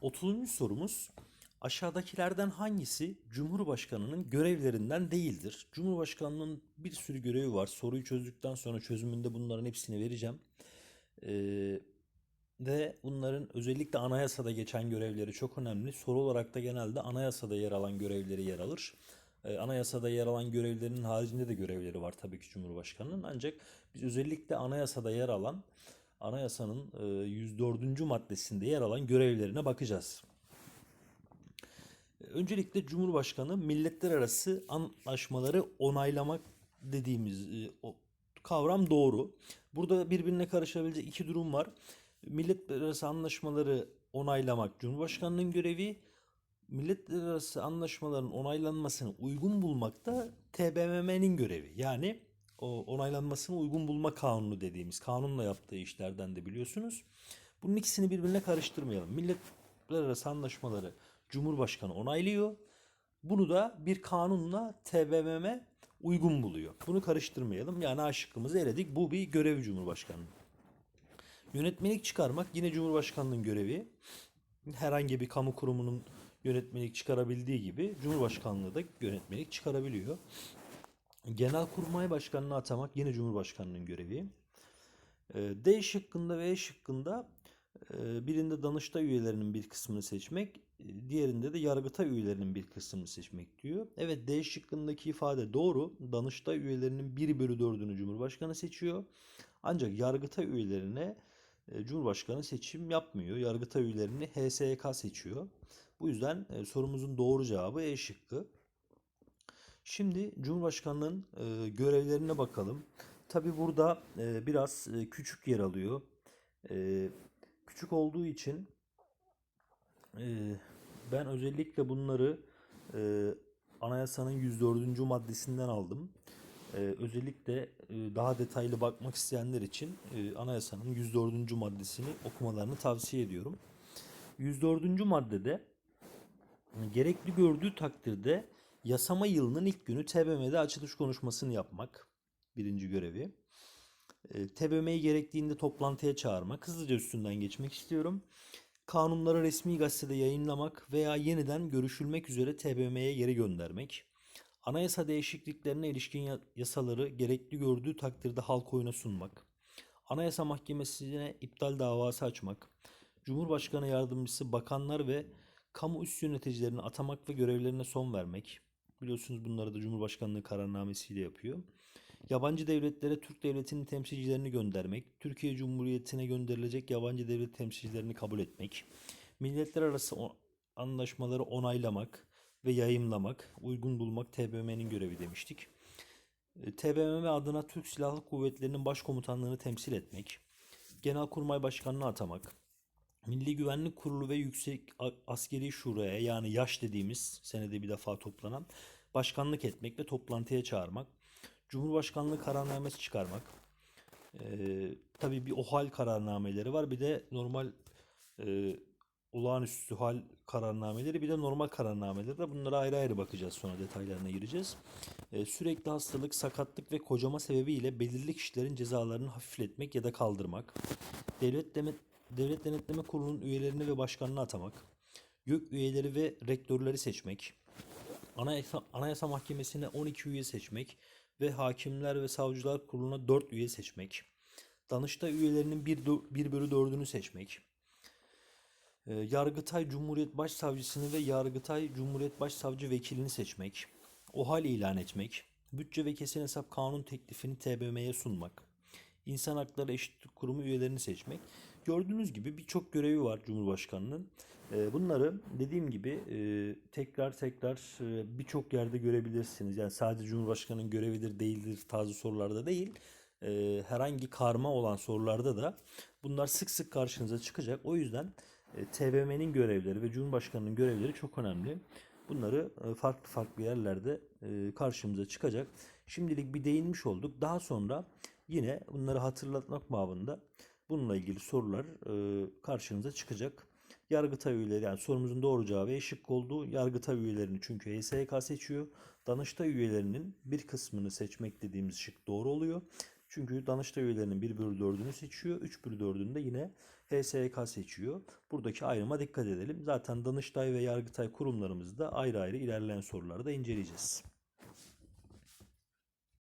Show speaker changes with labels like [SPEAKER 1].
[SPEAKER 1] 30. sorumuz aşağıdakilerden hangisi Cumhurbaşkanının görevlerinden değildir? Cumhurbaşkanının bir sürü görevi var. Soruyu çözdükten sonra çözümünde bunların hepsini vereceğim. Ee, ve bunların özellikle anayasada geçen görevleri çok önemli. Soru olarak da genelde anayasada yer alan görevleri yer alır. Ee, anayasada yer alan görevlerinin haricinde de görevleri var tabii ki Cumhurbaşkanının. Ancak biz özellikle anayasada yer alan, anayasanın e, 104. maddesinde yer alan görevlerine bakacağız. Öncelikle Cumhurbaşkanı milletler arası anlaşmaları onaylamak dediğimiz e, o kavram doğru. Burada birbirine karışabilecek iki durum var. Milletler arası anlaşmaları onaylamak Cumhurbaşkanının görevi, milletler arası anlaşmaların onaylanmasını uygun bulmak da TBMM'nin görevi. Yani o onaylanmasını uygun bulma kanunu dediğimiz kanunla yaptığı işlerden de biliyorsunuz. Bunun ikisini birbirine karıştırmayalım. Milletler arası anlaşmaları Cumhurbaşkanı onaylıyor. Bunu da bir kanunla TBMM uygun buluyor. Bunu karıştırmayalım. Yani A şıkkımızı. Bu bir görev Cumhurbaşkanı'nın. Yönetmelik çıkarmak yine Cumhurbaşkanlığının görevi. Herhangi bir kamu kurumunun yönetmelik çıkarabildiği gibi Cumhurbaşkanlığı da yönetmelik çıkarabiliyor. Genelkurmay Başkanı'nı atamak yine Cumhurbaşkanlığının görevi. Ee, D şıkkında ve E şıkkında e, birinde Danıştay üyelerinin bir kısmını seçmek, e, diğerinde de Yargıtay üyelerinin bir kısmını seçmek diyor. Evet D şıkkındaki ifade doğru. Danıştay üyelerinin 1 bölü 4'ünü Cumhurbaşkanı seçiyor. Ancak Yargıtay üyelerine e, Cumhurbaşkanı seçim yapmıyor. Yargıtay üyelerini HSYK seçiyor. Bu yüzden sorumuzun doğru cevabı E şıkkı. Şimdi Cumhurbaşkanlığının e, görevlerine bakalım. Tabi burada e, biraz e, küçük yer alıyor. E, küçük olduğu için e, ben özellikle bunları e, anayasanın 104. maddesinden aldım. E, özellikle e, daha detaylı bakmak isteyenler için e, anayasanın 104. maddesini okumalarını tavsiye ediyorum. 104. maddede gerekli gördüğü takdirde yasama yılının ilk günü TBMM'de açılış konuşmasını yapmak birinci görevi. E, TBMM'yi gerektiğinde toplantıya çağırmak. Hızlıca üstünden geçmek istiyorum. Kanunları resmi gazetede yayınlamak veya yeniden görüşülmek üzere TBMM'ye geri göndermek. Anayasa değişikliklerine ilişkin ya- yasaları gerekli gördüğü takdirde halk oyuna sunmak. Anayasa Mahkemesi'ne iptal davası açmak. Cumhurbaşkanı yardımcısı, bakanlar ve kamu üst yöneticilerini atamak ve görevlerine son vermek. Biliyorsunuz bunları da Cumhurbaşkanlığı kararnamesiyle yapıyor. Yabancı devletlere Türk devletinin temsilcilerini göndermek, Türkiye Cumhuriyeti'ne gönderilecek yabancı devlet temsilcilerini kabul etmek, milletler arası anlaşmaları onaylamak ve yayımlamak, uygun bulmak TBMM'nin görevi demiştik. E, TBMM adına Türk Silahlı Kuvvetleri'nin başkomutanlığını temsil etmek, Genelkurmay Başkanı'nı atamak, Milli Güvenlik Kurulu ve Yüksek Askeri Şura'ya yani yaş dediğimiz senede bir defa toplanan başkanlık etmek ve toplantıya çağırmak, Cumhurbaşkanlığı kararnamesi çıkarmak, ee, tabii bir OHAL kararnameleri var bir de normal e, olağanüstü hal kararnameleri bir de normal kararnameleri de bunlara ayrı ayrı bakacağız sonra detaylarına gireceğiz. Ee, sürekli hastalık, sakatlık ve kocama sebebiyle belirli kişilerin cezalarını hafifletmek ya da kaldırmak. Devlet Devlet Denetleme Kurulu'nun üyelerini ve başkanını atamak. YÖK üyeleri ve rektörleri seçmek. Anayasa, Anayasa Mahkemesi'ne 12 üye seçmek ve Hakimler ve Savcılar Kurulu'na 4 üye seçmek. Danıştay üyelerinin 1, 1 bölü 4'ünü seçmek. Ee, Yargıtay Cumhuriyet Başsavcısını ve Yargıtay Cumhuriyet Başsavcı Vekilini seçmek. OHAL ilan etmek. Bütçe ve kesin hesap kanun teklifini TBMM'ye sunmak. İnsan Hakları Eşitlik Kurumu üyelerini seçmek. Gördüğünüz gibi birçok görevi var Cumhurbaşkanı'nın. Ee, Bunları dediğim gibi e, tekrar tekrar e, birçok yerde görebilirsiniz. Yani sadece Cumhurbaşkanı'nın görevidir değildir tarzı sorularda değil. e, Herhangi karma olan sorularda da bunlar sık sık karşınıza çıkacak. O yüzden TBMM'nin görevleri ve Cumhurbaşkanı'nın görevleri çok önemli. Bunları farklı farklı yerlerde karşımıza çıkacak. Şimdilik bir değinmiş olduk. Daha sonra yine bunları hatırlatmak babında bununla ilgili sorular e, karşınıza çıkacak. Yargıtay üyeleri yani sorumuzun doğru cevabı E şıkkı oldu. Yargıtay üyelerini çünkü HSYK seçiyor. Danıştay üyelerinin bir kısmını seçmek dediğimiz şık doğru oluyor. Çünkü Danıştay üyelerinin 1 bölü 4'ünü seçiyor. 3 bölü 4'ünü de yine HSYK seçiyor. Buradaki ayrıma dikkat edelim. Zaten Danıştay ve Yargıtay kurumlarımızda ayrı ayrı ilerleyen sorularda inceleyeceğiz.